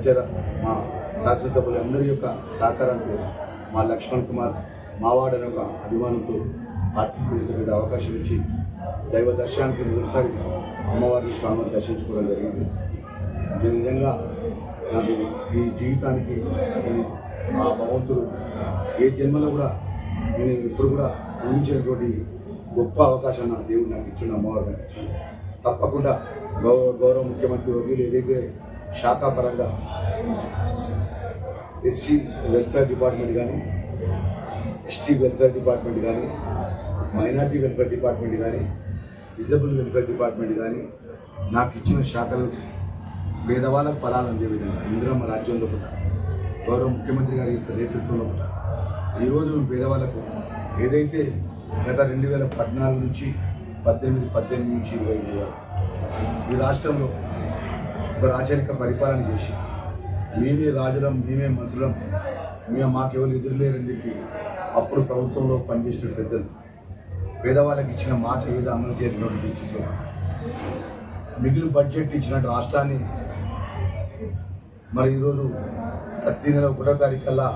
సహచర మా శాసనసభ్యులందరి యొక్క సహకారంతో మా లక్ష్మణ్ కుమార్ మావాడని ఒక అభిమానంతో పార్టీ మీద అవకాశం ఇచ్చి దైవ దర్శనానికి మొదటిసారి అమ్మవారిని స్వామిని దర్శించుకోవడం జరిగింది. ఇది నిజంగా నాకు ఈ జీవితానికి మా భగవంతుడు ఏ జన్మలో కూడా నేను ఇప్పుడు కూడా అందించినటువంటి గొప్ప అవకాశం నా దేవుడు నాకు ఇచ్చిన అమ్మవారు నాకు తప్పకుండా గౌరవ గౌరవ ముఖ్యమంత్రి వర్గీలు ఏదైతే శాఖాపరంగా ఎస్టీ వెల్ఫేర్ డిపార్ట్మెంట్ కానీ ఎస్టీ వెల్ఫేర్ డిపార్ట్మెంట్ కానీ మైనార్టీ వెల్ఫేర్ డిపార్ట్మెంట్ కానీ డిజబుల్ వెల్ఫేర్ డిపార్ట్మెంట్ కానీ నాకు ఇచ్చిన శాఖలు పేదవాళ్ళకు ఫలాలు అందే విధంగా ఇందిరమ్మ రాజ్యంలో పుట్ట గౌరవ ముఖ్యమంత్రి గారి యొక్క నేతృత్వంలో పుట్ట. ఈరోజు మేము పేదవాళ్ళకు ఏదైతే గత రెండు వేల పద్నాలుగు నుంచి పద్దెనిమిది పద్దెనిమిది నుంచి ఇరవై ఈ రాష్ట్రంలో రాచరిక పరిపాలన చేసి మేమే రాజులం మేమే మంత్రులం మేము మాకెవరు ఎదురులేరని చెప్పి అప్పుడు ప్రభుత్వంలో పనిచేసిన పెద్దలు పేదవాళ్ళకి ఇచ్చిన మాట ఏదో అమలు చేయనటువంటి పరిస్థితిలో మిగిలిన బడ్జెట్ ఇచ్చిన రాష్ట్రాన్ని మరి ఈరోజు ప్రతి నెల ఒకటో తారీఖు కల్లా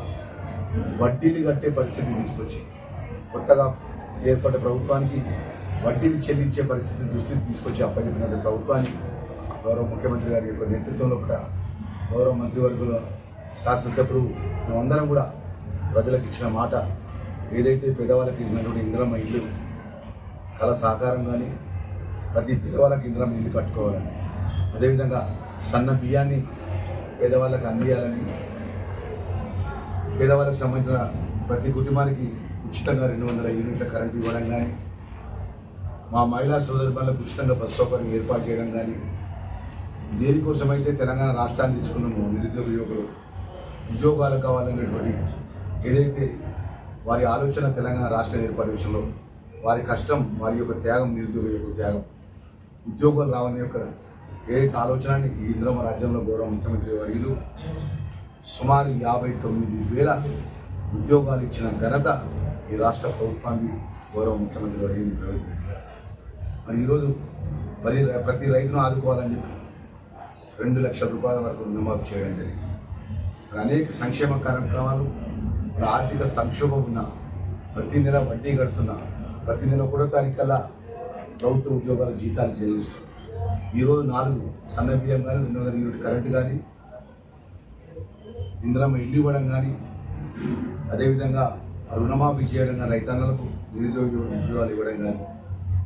వడ్డీలు కట్టే పరిస్థితి తీసుకొచ్చి కొత్తగా ఏర్పడ్డ ప్రభుత్వానికి వడ్డీలు చెల్లించే పరిస్థితి దృష్టికి తీసుకొచ్చి అప్పచెప్పినటువంటి ప్రభుత్వాన్ని గౌరవ ముఖ్యమంత్రి గారి యొక్క నేతృత్వంలో కూడా గౌరవ మంత్రివర్గంలో శాసనసభ్యులు మేమందరం కూడా ప్రజలకు ఇచ్చిన మాట ఏదైతే పేదవాళ్ళకి ఇచ్చినటువంటి ఇంద్రమ్మ ఇల్లు కళ సహకారం కానీ ప్రతి పేదవాళ్ళకి ఇంద్రమ్మ ఇల్లు కట్టుకోవాలని అదేవిధంగా సన్న బియ్యాన్ని పేదవాళ్ళకి అందియాలని పేదవాళ్ళకి సంబంధించిన ప్రతి కుటుంబానికి ఉచితంగా రెండు వందల యూనిట్ల కరెంట్ ఇవ్వడం కానీ మా మహిళా సోదరులకు ఉచితంగా బస్ సౌకర్యం ఏర్పాటు చేయడం కానీ దేనికోసమైతే తెలంగాణ రాష్ట్రాన్ని తెచ్చుకున్నామో నిరుద్యోగ యువకులు ఉద్యోగాలు కావాలనేటువంటి ఏదైతే వారి ఆలోచన తెలంగాణ రాష్ట్రం ఏర్పాటు విషయంలో వారి కష్టం వారి యొక్క త్యాగం నిరుద్యోగ యొక్క త్యాగం ఉద్యోగాలు రావని యొక్క ఏదైతే ఆలోచనని ఈ ఇంద్రమ రాజ్యంలో గౌరవ ముఖ్యమంత్రి వర్యులు సుమారు యాభై తొమ్మిది వేల ఉద్యోగాలు ఇచ్చిన ఘనత ఈ రాష్ట్ర ప్రభుత్వాన్ని గౌరవ ముఖ్యమంత్రి వర్యులు ప్రవేశపెట్టారు మరి ఈరోజు మరి ప్రతి రైతును ఆదుకోవాలని చెప్పి రెండు లక్షల రూపాయల వరకు రుణమాఫీ చేయడం జరిగింది. అనేక సంక్షేమ కార్యక్రమాలు ఆర్థిక సంక్షోభం ఉన్న ప్రతి నెల వడ్డీ కడుతున్నా ప్రతి నెల ఒకటో తారీఖు కల్లా ప్రభుత్వ ఉద్యోగాల జీతాలు చెల్లిస్తుంది ఈరోజు నాలుగు సన్న బియ్యం కానీ రెండు వందల యూనిట్ కరెంటు కానీ ఇందులో ఇల్లు ఇవ్వడం కానీ అదేవిధంగా రుణమాఫీ చేయడం కానీ రైతన్నలకు నిరుద్యోగ ఉద్యోగాలు ఇవ్వడం కానీ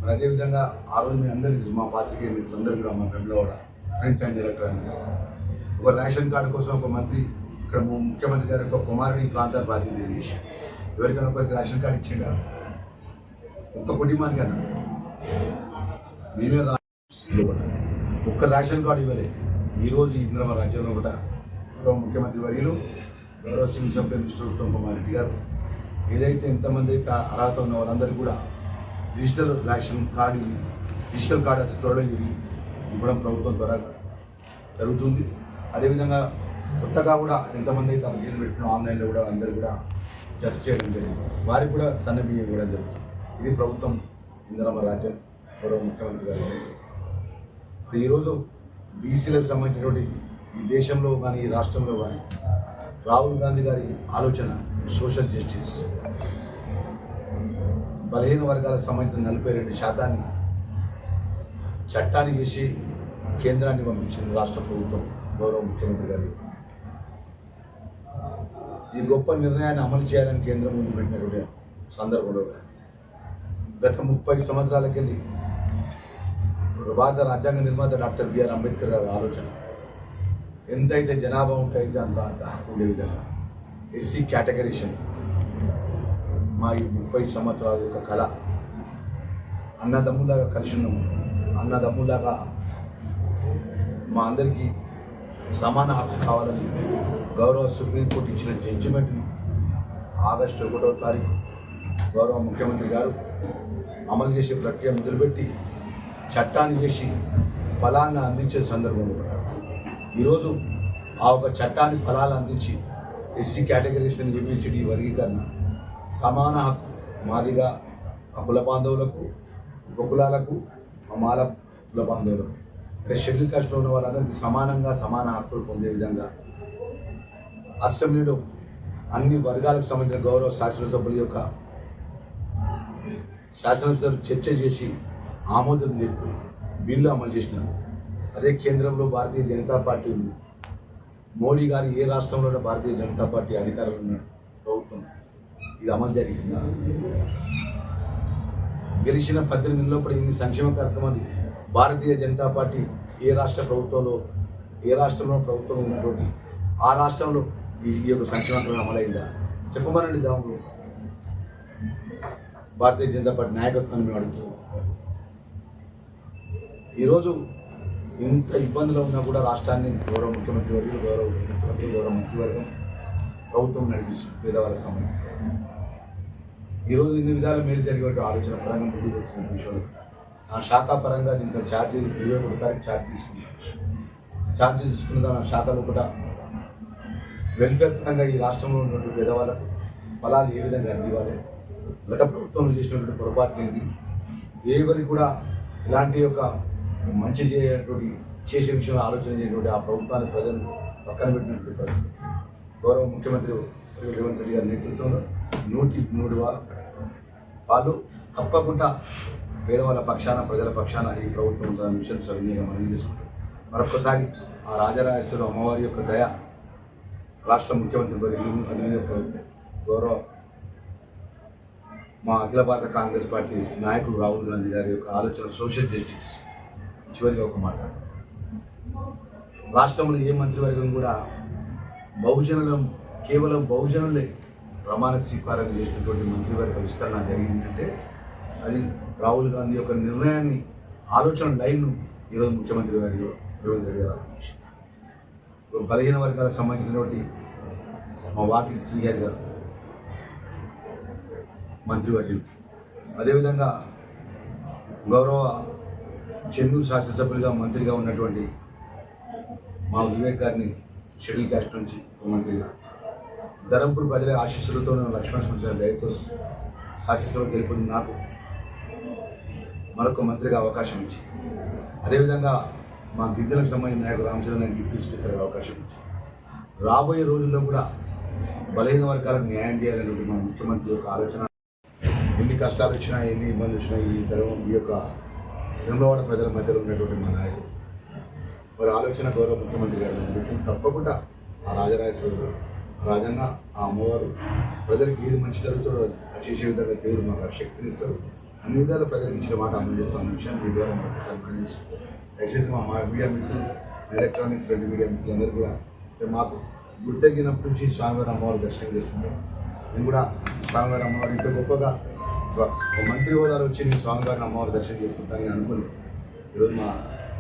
మరి అదేవిధంగా ఆ రోజు మీ అందరికీ మా పాత్రికేయ మిత్రులందరూ కూడా మా ఫ్రెండ్లో కూడా ఫ్రంట్ అండ్ ఎలక్ట్రానిక్ ఒక రేషన్ కార్డు కోసం ఒక మంత్రి ఇక్కడ ముఖ్యమంత్రి గారి ఒక కుమారుడు ఈ ప్రాంతాన్ని బాధ్యత చేసి ఎవరికైనా ఒక రేషన్ కార్డు ఇచ్చిండా? ఒక్క కుటుంబానికైనా మేమే ఒక్క రేషన్ కార్డు ఇవ్వలే. ఈరోజు ఈ ఇంద్రమ రాజ్యంలో కూడా గౌరవ ముఖ్యమంత్రి వర్యులు గౌరవ civil supply minister Uttam Kumar Reddy గారు ఏదైతే ఎంతమంది అయితే అర్హత ఉన్న వాళ్ళందరికీ కూడా digital ration card digital card అతి త్వరలో ఇవ్వడం ప్రభుత్వం త్వరగా జరుగుతుంది. అదేవిధంగా కొత్తగా కూడా ఎంతమంది అయితే అప్లికేషన్ పెట్టిన ఆన్లైన్లో కూడా అందరూ కూడా జడ్జ్ చేయడం జరిగింది. వారికి కూడా సన్న ఇవ్వడం జరుగుతుంది. ఇది ప్రభుత్వం ఇందిరమ్మ రాజ్యం గౌరవ ముఖ్యమంత్రి గారు నేతృత్వం. ఈరోజు బీసీలకు సంబంధించినటువంటి ఈ దేశంలో కానీ ఈ రాష్ట్రంలో కానీ రాహుల్ గాంధీ గారి ఆలోచన సోషల్ జస్టిస్. బలహీన వర్గాలకు సంబంధించిన నలభై రెండు శాతాన్ని చట్టాన్ని చేసి కేంద్రాన్ని పంపించింది రాష్ట్ర ప్రభుత్వం గౌరవ ముఖ్యమంత్రి గారు. ఈ గొప్ప నిర్ణయాన్ని అమలు చేయాలని కేంద్రం ముందు పెట్టినటువంటి సందర్భంలో గత ముప్పై సంవత్సరాలకెళ్ళి భారత రాజ్యాంగ నిర్మాత డాక్టర్ బిఆర్ అంబేద్కర్ గారి ఆలోచన ఎంతైతే జనాభా ఉంటాయో అంత అంత హక్కు ఉండే విధంగా ఎస్సీ కేటగరీషన్ మా ఈ ముప్పై సంవత్సరాల యొక్క కళ అన్నదమ్ములాగా కలిసి ఉన్నాము. అన్నదమ్ములాగా మా అందరికీ సమాన హక్కు కావాలని గౌరవ సుప్రీంకోర్టు ఇచ్చిన జడ్జిమెంట్ని ఆగస్టు ఒకటో తారీఖు గౌరవ ముఖ్యమంత్రి గారు అమలు చేసే ప్రక్రియ మొదలుపెట్టి చట్టాన్ని చేసి ఫలాన్ని అందించే సందర్భంలో ఈరోజు ఆ ఒక చట్టాన్ని ఫలాలు అందించి ఎస్సీ కేటగిరీస్ ఏబిసిడి వర్గీకరణ సమాన హక్కు మాదిగా కుల బాంధవులకు ఉపకులాలకు మాల కుల అంటే షెడ్యూల్ కాస్ట్లో ఉన్న వాళ్ళందరికీ సమానంగా సమాన హక్కులు పొందే విధంగా అసెంబ్లీలో అన్ని వర్గాలకు సంబంధించిన గౌరవ శాసనసభ్యుల యొక్క శాసనసభ్యులు చర్చ చేసి ఆమోదం చెప్పి బిల్లు అమలు చేసినారు. అదే కేంద్రంలో భారతీయ జనతా పార్టీ ఉంది. మోడీ గారు ఏ రాష్ట్రంలో భారతీయ జనతా పార్టీ అధికారంలో ఉన్న ప్రభుత్వం. ఇది అమలు జరిగిందా? గెలిచిన పద్దెనిమిది లోపల ఇన్ని సంక్షేమ కార్యక్రమాలు భారతీయ జనతా పార్టీ ఏ రాష్ట్ర ప్రభుత్వంలో ఏ రాష్ట్రంలో ప్రభుత్వం ఉన్నటువంటి ఆ రాష్ట్రంలో ఈ యొక్క సంక్షేమ కార్యక్రమం అమలైందా? చెప్పమనండి దాములు. భారతీయ జనతా పార్టీ నాయకత్వాన్ని మేము అడుగుతున్నాం. ఈరోజు ఇంత ఇబ్బందులు ఉన్నా కూడా రాష్ట్రాన్ని గౌరవ ముఖ్యమంత్రి వర్గం గౌరవ ముఖ్యమంత్రి గౌరవ మంత్రివర్గం ప్రభుత్వం నడిపిస్తుంది పేదవాళ్ళకి సంబంధించి. ఈరోజు ఇన్ని విధాలు మేలు జరిగేటువంటి ఆలోచన పరంగా ముందుకు వచ్చిన విషయంలో. నా శాఖ పరంగా దీంట్లో ఛార్జీలు ఇరవై ఒకటి తారీఖు ఛార్జ్ తీసుకున్నాను. ఛార్జ్ తీసుకున్న నా శాఖలో కూడా వెల్ఫేర్ పరంగా ఈ రాష్ట్రంలో ఉన్నటువంటి పేదవాళ్ళకు ఫలాలు ఏ విధంగా అందివ్వాలి? గత ప్రభుత్వంలో చేసినటువంటి పొరపాట్లు ఏంటి? ఎవరికి కూడా ఇలాంటి యొక్క మంచి చేయటువంటి చేసే విషయంలో ఆలోచన చేయటువంటి ఆ ప్రభుత్వాన్ని ప్రజలు పక్కన పెట్టినటువంటి పరిస్థితి. గౌరవ ముఖ్యమంత్రి రేవంత్ రెడ్డి గారి నేతృత్వంలో నూటి నూడు వాళ్ళు తప్పకుండా పేదవాళ్ళ పక్షాన ప్రజల పక్షాన ఈ ప్రభుత్వం తన మిషన్ సవినీయంగా మనం చేసుకుంటాం మరొకసారి ఆ రాజరాజేశ్వర అమ్మవారి యొక్క దయ రాష్ట్ర ముఖ్యమంత్రి వర్యులు అధినేత గౌరవ మా అఖిల భారత కాంగ్రెస్ పార్టీ నాయకుడు రాహుల్ గాంధీ గారి యొక్క ఆలోచన సోషల్ జస్టిస్ చివరిగా ఒక మాట. రాష్ట్రంలో ఏ మంత్రివర్గం కూడా బహుజనులం కేవలం బహుజనులే ప్రమాణ స్వీకారం చేసినటువంటి మంత్రివర్గ విస్తరణ జరిగిందంటే అది రాహుల్ గాంధీ యొక్క నిర్ణయాన్ని ఆలోచన లైన్ను ఈరోజు ముఖ్యమంత్రి గారి రేవంత్ రెడ్డి గారు ఆలోచించారు. బలహీన వర్గాలకు సంబంధించినటువంటి మా వాకిటి శ్రీహరి గారు మంత్రివర్యులు అదేవిధంగా గౌరవ చెన్నూరు శాసనసభ్యులుగా మంత్రిగా ఉన్నటువంటి మా వివేక్ గారిని షెడ్యూల్ క్యాస్ట్ నుంచి ఒక మంత్రిగా ధరంపూర్ ప్రజల ఆశీస్సులతో నేను లక్ష్మణ సంవత్సరాల దయతో శాసనసభలో గెలుపొంది నాకు. మరొక మంత్రిగా అవకాశం ఇచ్చి. అదేవిధంగా మా గిరిజనకు సంబంధించిన నాయకుడు రామచంద్ర డిప్యూటీ స్పీకర్గా అవకాశం ఇచ్చి. రాబోయే రోజుల్లో కూడా బలహీన వర్గాలకు న్యాయం చేయాలనేది మా ముఖ్యమంత్రి యొక్క ఆలోచన. ఎన్ని కష్టాలు వచ్చినా ఎన్ని ఇబ్బందులు వచ్చినా ఈ ధర్మం ఈ యొక్క వేములవాడ ప్రజల మధ్యలో ఉన్నటువంటి మా నాయకుడు. వారి ఆలోచన గౌరవ ముఖ్యమంత్రి గారు పెట్టిన తప్పకుండా ఆ రాజరాజేశ్వరుడు గారు, రాజన్న ఆ అమ్మవారు ప్రజలకు ఏది మంచి జరుగుతాడో అది చేసే విధంగా దేవుడు మాకు ఆ శక్తిని ఇస్తాడు. అన్ని విధాలు ప్రజలకు ఇచ్చిన మాట అమలు చేస్తాం విషయాన్ని మీ ద్వారా మరొకసారి మనం చేసుకుంటాం దయచేసి మా మా మీడియా మిత్రులు ఎలక్ట్రానిక్ ఫ్రెండ్ మీడియా మిత్రులందరూ కూడా మాకు గుర్తెరిగినప్పటి నుంచి స్వామివారి అమ్మవారి దర్శనం చేసుకుంటాం. నేను కూడా స్వామివారి అమ్మవారు ఇంత గొప్పగా ఒక మంత్రి హోదాలో వచ్చి నేను స్వామివారిని అమ్మవారి దర్శనం చేసుకుంటానని అనుకుని ఈరోజు మా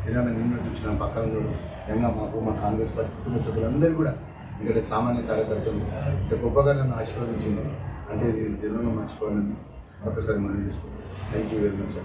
శ్రీరామ నిన్న చూసిన పక్కన కూడా నిజంగా మాకు మా కాంగ్రెస్ పార్టీ కుటుంబ సభ్యులందరూ కూడా ఇక్కడ సామాన్య కార్యకర్తలు ఇంత గొప్పగా నన్ను ఆశీర్వదించింది. అంటే నేను జన్మలో మర్చిపోవాలని మరొకసారి మనం తీసుకుంటాను థ్యాంక్ యూ వెరీ మచ్